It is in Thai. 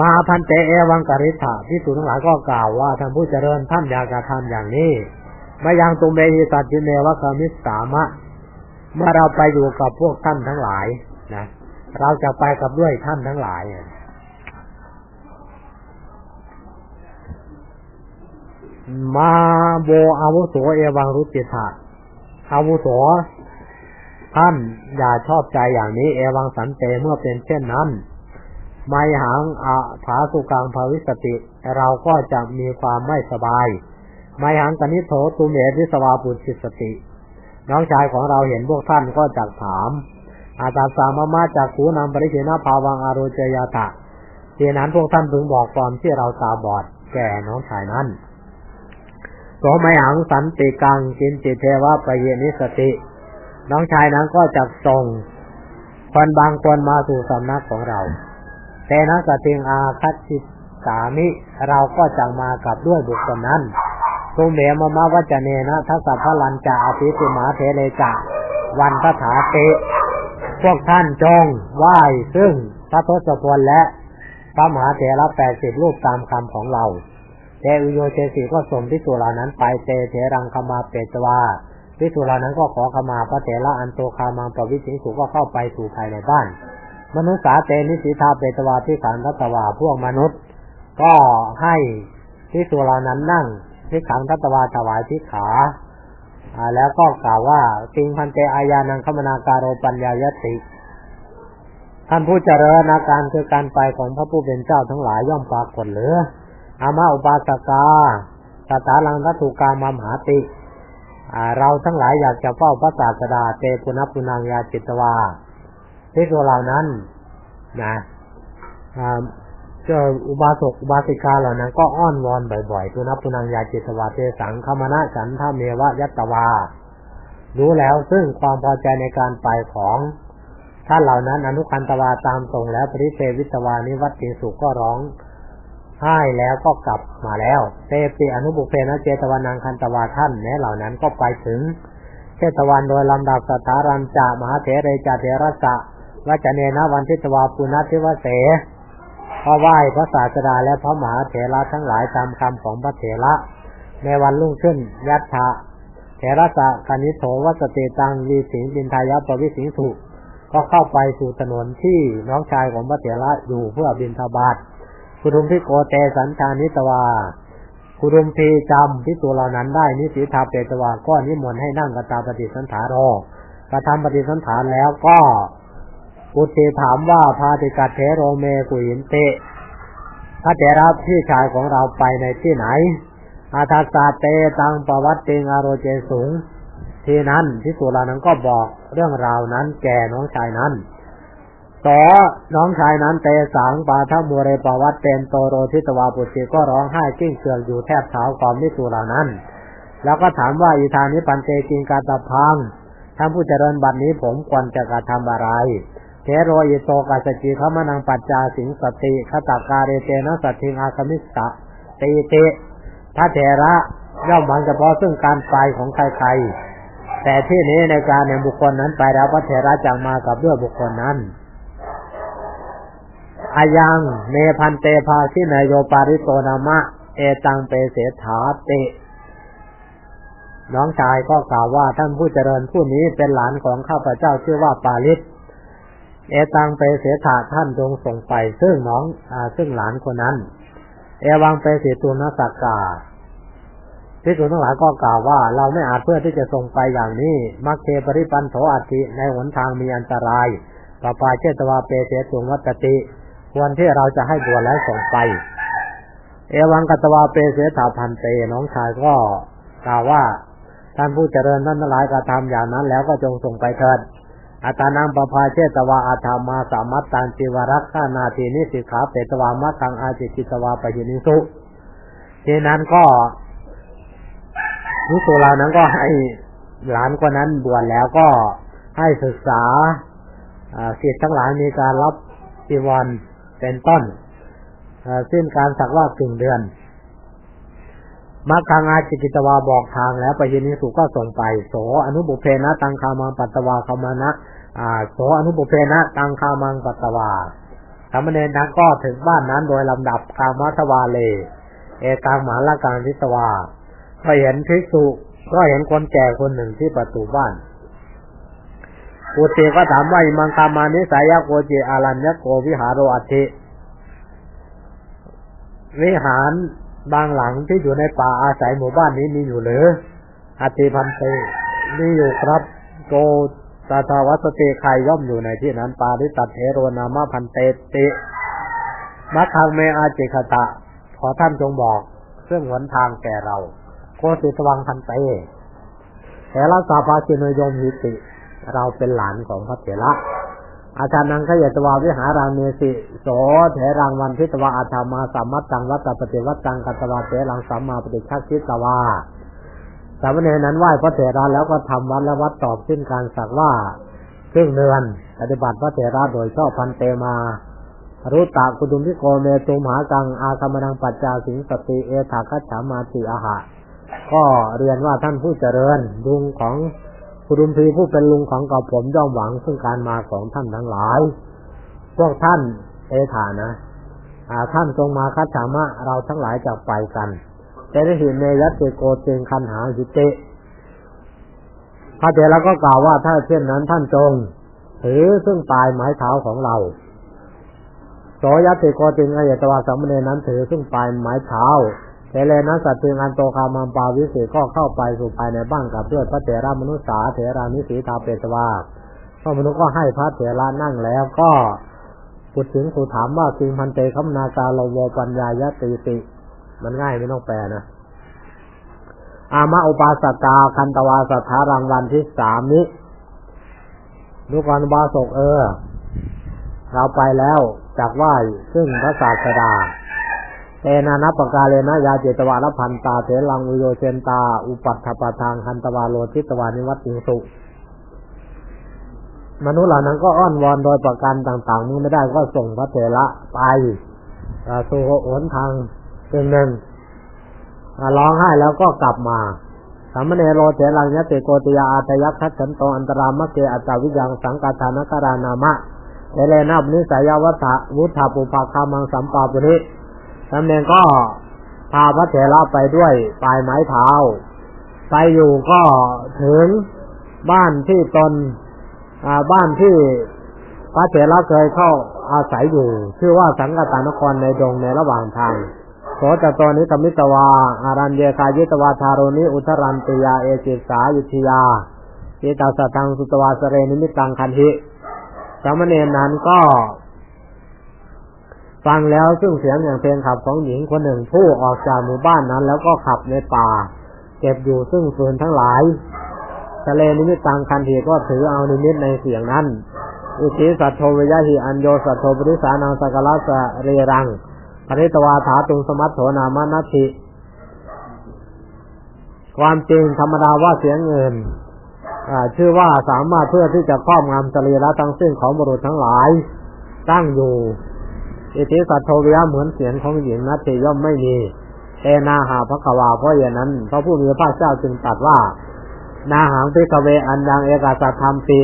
มาพันเตเอวังกริษฐาที่สุทั้งหลายก็กล่าวว่าท่านผู้เจริญท่านอยากกระทำอย่างนี้มายังตุเมหิสัจจิเนวะคามิสามะ เมื่อเราไปอยู่กับพวกท่านทั้งหลายนะเราจะไปกับด้วยท่านทั้งหลายมาโบอาวุโสเอวังรุจิตาอาวุโสท่านอย่าชอบใจอย่างนี้ เอวังสันเตเมื่อเป็นเช่นนั้น ไม่หังอาภาสุกังภาวิสติ เราก็จะมีความไม่สบายไม่หังกนิโถตุเมวิสวาปุจิสติ น้องชายของเราเห็นพวกท่านก็จักถาม อาตาสามมาจากขูนำปริเชนาภาวังอารเจยาตะทีนั้นพวกท่านถึงบอกความที่เราตาบอดแก่น้องชายนั้นโสมัยหังสันติกังกินจิเทวะปเยนิสติ น้องชายนั้นก็จะส่งคนบางคนมาสู่สำนักของเรา แต่นักติงอาคัตจิสามิ เราก็จะมากับด้วยบุคคลนั้นทุเมมมาวัจเนนะทัศพลันจะอภิสิมาเทเลจะวันทถาเตพวกท่านจงไหว้ซึ่งพระทศพลและพระมหาเถระแปดสิบรูปตามคำของเราเตอุโยเจสีก็ส่งพิสุรานั้นไปเตเถรังคมาเปตวาพิสุรานั้นก็ขอขมาพระเถระอันโตคามังปวิสิงสุก็เข้าไปสู่ภายในบ้าน มนุษย์สาเตนิสิทาเปตวาพิขันทัตวาพวกมนุษย์ ก็ให้พิสุรานั้นนั่งพิขังทัตวาถวายพิขาแล้วก็กล่าวว่าสิงพันเตอายานังคมนาการโรปัญญายติท่านผู้เจริญอาการคือการไปของพระผู้เป็นเจ้าทั้งหลายย่อมปรากฏเหลืออามาอุปาสกาสตาลังทัตุกามามหาติเราทั้งหลายอยากจะเฝ้าพระศาสดาเตปุณพุนังยาจิตวา ที่ตัวเรานั้นนะเจ้าอุบาสกอุบาสิกาเหล่านั้นก็อ้อนวอนบ่อยๆตุนับปุนังยาจิตวาเตสังคมณะฉันทาเมวะยัตวา รู้แล้วซึ่งความพอใจในการไปของท่านเหล่านั้นอนุคันตวาตามตรงแล้วปริเทวิตวานิวัติสุก็ร้องให้แล้วก็กลับมาแล้วเตปิอนุบุเพนะเจตวานังคันตวาท่านแม้เหล่านั้นก็ไปถึงเชตวันโดยลำดับสถารันจามหาเถเรจาเถระสะ วัจเนนะวันทิตวาปุณติวเสพระไหว้พระศาสดาและพระมหาเถระทั้งหลายตามคำของพระเถระ ในวันรุ่งขึ้นยัตถะเถระสะคณิโถวัสติตังวีสิงบินทายะปวิสิงสุก็เข้าไปสู่ถนนที่น้องชายของพระเถระอยู่เพื่อบินทบาทคุรุมพิโกเตสัญชานิตวาคุรุมพีจำพิตัวเหล่านั้นได้นิสิทาเปตวาก็นิมนต์ให้นั่งกตาปฏิสันถารอกระทำปฏิสันถานแล้วก็ อุติถามว่าพาติกัดเทโรเมกุยินเตพระเถระพี่ชายของเราไปในที่ไหน อาทาสาเตตังปวัตติงอโรเจสูง ที่นั้นที่สุรานั้นก็บอกเรื่องราวนั้นแก่น้องชายนั้นต่อน้องชายนั้นเตสังปาทัมูเรปวัตเตนโตโรทิตวาปุติก็ร้องไห้กิ้งเกลืออยู่แทบเท้าความนิสุรานั้น แล้วก็ถามว่าอีธานิปันเตกินกาตพังท่านผู้เจริญบัดนี้ผมควรจะกระทำอะไร เทโรอิโตกัสจิขมานังปัจจาสิงสติขตากาเรเตนะสัตทิงอาคมิสตะตีเตพระเถระย่อมหวังเฉพาะซึ่งการไปของใครๆ แต่ที่นี้ในการในบุคคลนั้นไปแล้วพระเถระจังมากับด้วยบุคคลนั้นอายังเนพันเตภาชินายโยปาริโตนามะ เอตังเปเสถาเต น้องชายก็กล่าวว่าท่านผู้เจริญผู้นี้เป็นหลานของข้าพเจ้าชื่อว่าปาลิศ เอตังเปเสถาท่านจงส่งไป ซึ่งน้องอซึ่งหลานคนนั้น เอวังเปเสตุนสักกาพิสุทั้งหลายก็กล่าวว่า เราไม่อาจเพื่อที่จะส่งไปอย่างนี้ มักเคปริปันโถอัติในหนทางมีอันตรายปปาเชตวาเปเสตุวัตติควรที่เราจะให้บัวและส่งไป เอวังกัตวาเปเสถาพันเตน้องชายก็กล่าวว่าท่านผู้เจริญท่านทั้งหลายกระทำอย่างนั้นแล้วก็จงส่งไปเถิด อัตานังปภาเชตวาอาธรรมาสามัตตันจิวรักขานาทีนิสิขาเปตวามัตังอาจิจิตวาปยินิสุทีนั้นก็นุสุรานั้นก็ให้หลานคนนั้นบวชแล้วก็ให้ศึกษาสิทธิ์ทั้งหลายมีการรับจีวรเป็นต้นสิ้นการสักว่าถึงเดือน มัคคังอาจิกิตวาบอกทางแล้วปเยนิสุก็ส่งไป โสอนุบุเพนะตังคามังปัตตวาคามานะอ่าโสอนุบุเพนะตังคามังปัตตวาคามเณรนั้นก็ถึงบ้านนั้นโดยลำดับกามัทวาเล เอกังหมาลาการทิตวาก็เห็นภิกษุก็เห็นคนแก่คนหนึ่งที่ประตูบ้านอุติก็ถามว่ามังคามานิสายโกจิอารัญญโกวิหารโรอัติวิหาร บางหลังที่อยู่ในป่าอาศัยหมู่บ้านนี้มีอยู่หรืออติพันเตมีอยู่ครับ โกตาทาวัสเตใครย่อมอยู่ในที่นั้นปาริตัดเทโรนามาพันเตติมัคคังเมอาจิคตะ ขอท่านจงบอกซึ่องหนทางแก่เราโกสิตวังพันเตเถระสาภาชินยมหิติ เราเป็นหลานของพระเถระ อาจานังขยตวาวิหาราเมสิโสเถรังวันทิตวาอาธามาสัมมัตตังวัตตปฏิวัตตังกัตวาเถรังสัมมาปฏิชักชิตวาสามเณรนั้นไหว้พระเถระแล้วก็ทำวัดและวัดตอบสิ้นการสักว่าครึ่งเดือนปฏิบัติพระเถระโดยชอบพันเตมารุตตากุดุมพิโกเมตุมหากังอาคมนังปัจจาสิงสติเอถาคัจฉามาติอาหะ ก็เรียนว่าท่านผู้เจริญลุงของ คุณลุมพีผู้เป็นลุงของกับผมย่อมหวังซึ่งการมาของท่านทั้งหลาย พวกท่านเอถานะอาท่านจงมาคัจฉามะเราทั้งหลายจะไปกันแต่ได้เห็นในยัตติโกเจงคันหาหิเตพระเถระก็กล่าวว่าถ้าเช่นนั้นท่านจงถือซึ่งปลายไม้เท้าของเราโสยัตติโกติงอายตวาสามเณรนั้นถือซึ่งปลายไม้เท้า เทเลนะสัตติงอันโตคามัมปาวิสีก็เข้าไปสู่ภายในบ้านกับเพื่อนพระเถระมนุษย์สาเถรานิสีตาเปตวาพระมนุษย์ก็ให้พระเถระนั่งแล้วก็ปุดถึงสู่ถามว่าสิงพันเตคัมนาคาโลโวปัญญายติติ มันง่ายไม่ต้องแปลนะ อามะอุปาสกาคันตวาสัทธารางวัลที่สามนี้ดูก่อนบาสกเออ เราไปแล้วจากไหว้ซึ่งพระศาสดา เตนานัปกาเลนะยาเจตวาลพันตาเถลังวิโยเชนตา อุปัฏฐปทางคันตวาโลทิตวานิวัติสุมนุษย์เหล่านั้นก็อ้อนวอนโดยประการต่าง ๆ นี้ไม่ได้ก็ส่งพระเถระไปสู่หนทางเป็นหนึ่งร้องไห้แล้วก็กลับมาสามเณรโรเถรังยติโกติยาอาตยักขัฉันโตอันตรามะเกอัจจาวิยังสังกาธานการานามะเทเลนะบนิสายวัฏวุฒาปุภาคามังสัมปาปุริ สามเณรก็พาพระเถระไปด้วยปลายไม้เท้า ไปอยู่ก็ถึงบ้านที่ตนบ้านที่พระเถระเคยเข้าอาศัยอยู่ ชื่อว่าสังกตานครในดงในระหว่างทางโสจตนิกมิตวา อารันเยคายิตวาทารุณิอุทรันติยาเอจิสายุทยาจิตาสตังสุตวาสเรนิมิตังคันหิสามเณรนั้นก็ ฟังแล้วซึ่งเสียงอย่างเพลงขับของหญิงคนหนึ่งผู้ออกจากหมู่บ้านนั้น แล้วก็ขับในป่า เก็บอยู่ซึ่งฟืนทั้งหลายทะเลนิมิตตังคันหิก็ถือเอานิมิตในเสียงนั้นอิติสัตโทวิยะหิอัญโยสัตโทปริสานังสกลาสเรรังปริตวาถาตุงสมัตโถนามานัติความจริงธรรมดาว่าเสียงเงินชื่อว่าสามารถเพื่อที่จะครอบงำสรีระทั้งสิ้นของบุรุษทั้งหลาย ตั้งอยู่ อิทิสัตโทวิยะเหมือนเสียงของหญิงนัตถิย่อมไม่มีเอนาหาพระกวาเพราะอย่างนั้นพระผู้มีพระเจ้าจึงตรัสว่า นาหังพิกเวอันดังเอกาสัตธรรมติ